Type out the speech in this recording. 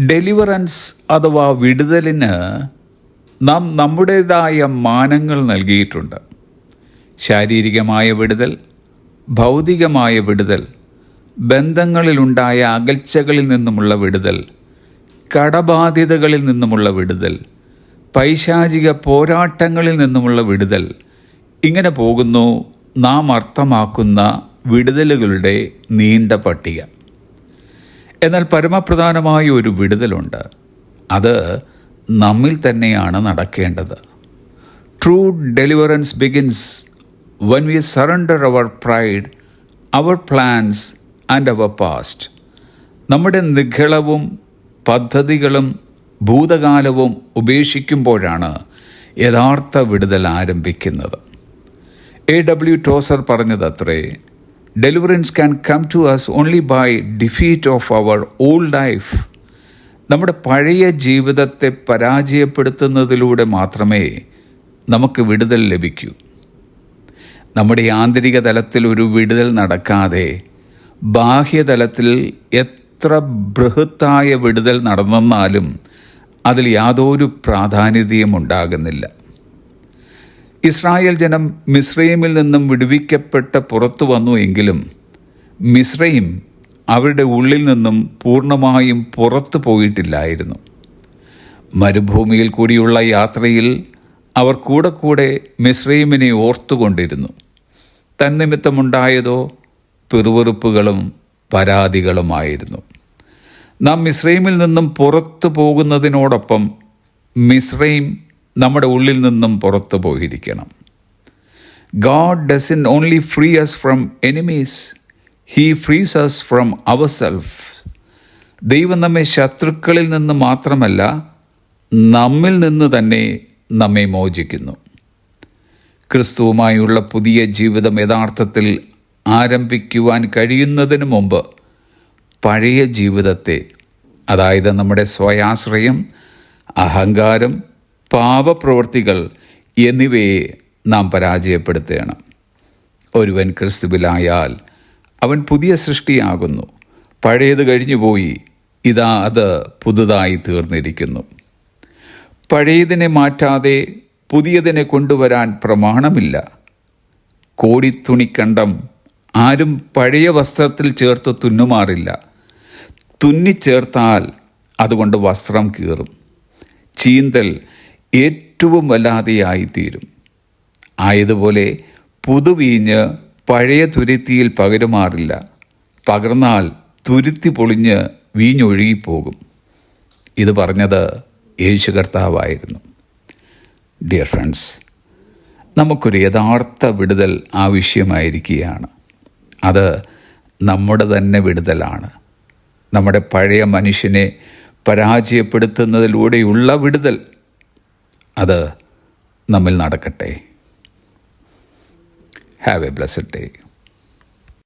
Deliverance അഥവാ വിടുതലിന് നാം നമ്മുടേതായ മാനങ്ങൾ നൽകിയിട്ടുണ്ട്. ശാരീരികമായ വിടുതൽ ഭൗതികമായ വിടുതൽ ബന്ധങ്ങളിലുണ്ടായ അകൽച്ചകളിൽ നിന്നുമുള്ള വിടുതൽ കടബാധ്യതകളിൽ നിന്നുമുള്ള വിടുതൽ പൈശാചിക പോരാട്ടങ്ങളിൽ നിന്നുമുള്ള വിടുതൽ ഇങ്ങനെ പോകുന്നു നാം അർത്ഥമാക്കുന്ന വിടുതലുകളുടെ നീണ്ട പട്ടിക. എന്നാൽ പരമപ്രധാനമായ ഒരു വിടുതലുണ്ട്. അത് നമ്മിൽ തന്നെയാണ് നടക്കേണ്ടത്. True deliverance begins when we surrender our pride our plans and our past നമ്മുടെ നിഗളവും പദ്ധതികളും ഭൂതകാലവും ഉപേക്ഷിക്കുമ്പോഴാണ് യഥാർത്ഥ വിടുതൽ ആരംഭിക്കുന്നത്. A W Tozer പറഞ്ഞതത്രേ deliverance can come to us only by defeat of our old life നമ്മുടെ പഴയ ജീവിതത്തെ പരാജയപ്പെടുത്തുന്നതിലൂടെ മാത്രമേ നമുക്ക് വിടുതൽ ലഭിക്കൂ. നമ്മുടെ ആന്തരിക തലത്തിൽ ഒരു വിടുതൽ നടക്കാതെ ബാഹ്യതലത്തിൽ എത്ര ബൃഹത്തായ വിടുതൽ നടന്നെന്നാലും അതിൽ യാതൊരു പ്രാധാന്യതയും ഉണ്ടാകുന്നില്ല. ഇസ്രായേൽ ജനം മിസ്രൈമിൽ നിന്നും വിടുവിക്കപ്പെട്ട് പുറത്തു വന്നു എങ്കിലും മിസ്രൈം അവരുടെ ഉള്ളിൽ നിന്നും പൂർണമായും പുറത്തു പോയിട്ടില്ലായിരുന്നു. മരുഭൂമിയിൽ കൂടിയുള്ള യാത്രയിൽ അവർ കൂടെ കൂടെ മിസ്രൈമിനെ ഓർത്തുകൊണ്ടിരുന്നു. തന്നിമിത്തമുണ്ടായതോ പിറുവെറുപ്പുകളും പരാതികളുമായിരുന്നു. നാം മിസ്രൈമിൽ നിന്നും പുറത്തു പോകുന്നതിനോടൊപ്പം മിസ്രൈം നമ്മുടെ ഉള്ളിൽ നിന്നും പുറത്തു പോയിരിക്കണം. God doesn't only free us from enemies he frees us from our self ദൈവം നമ്മെ ശത്രുക്കളിൽ നിന്ന് മാത്രമല്ല നമ്മിൽ നിന്ന് തന്നെ നമ്മെ മോചിക്കുന്നു. ക്രിസ്തുവുമായുള്ള പുതിയ ജീവിതം യഥാർത്ഥത്തിൽ ആരംഭിക്കുവാൻ കഴിയുന്നതിന് മുമ്പ് പഴയ ജീവിതത്തെ അതായത് നമ്മുടെ സ്വയാശ്രയം അഹങ്കാരം പാപപ്രവൃത്തികൾ എന്നിവയെ നാം പരാജയപ്പെടുത്തുകയാണ് ഒരുവൻ ക്രിസ്തുവിലായാൽ അവൻ പുതിയ സൃഷ്ടിയാകുന്നു. പഴയത് കഴിഞ്ഞുപോയി ഇതാ അത് പുതുതായി തീർന്നിരിക്കുന്നു. പഴയതിനെ മാറ്റാതെ പുതിയതിനെ കൊണ്ടുവരാൻ പ്രമാണമില്ല. കോടിത്തുണിക്കണ്ടം ആരും പഴയ വസ്ത്രത്തിൽ ചേർത്ത് തുന്നുമാറില്ല. തുന്നിച്ചേർത്താൽ അതുകൊണ്ട് വസ്ത്രം കീറും. ചീന്തൽ ഏറ്റവും വല്ലാതെയായിത്തീരും. ആയതുപോലെ പുതുവീഞ്ഞ് പഴയ തുരുത്തിയിൽ പകരുമാറില്ല. പകർന്നാൽ തുരുത്തി പൊളിഞ്ഞ് വീഞ്ഞൊഴുകിപ്പോകും. ഇത് പറഞ്ഞത് യേശു കർത്താവായിരുന്നു. ഡിയർ ഫ്രണ്ട്സ് നമുക്കൊരു യഥാർത്ഥ വിടുതൽ ആവശ്യമായിരിക്കുകയാണ്. അത് നമ്മുടെ തന്നെ വിടുതലാണ്. നമ്മുടെ പഴയ മനുഷ്യനെ പരാജയപ്പെടുത്തുന്നതിലൂടെയുള്ള വിടുതൽ. അത് നമ്മിൽ നടക്കട്ടെ. Have A blessed day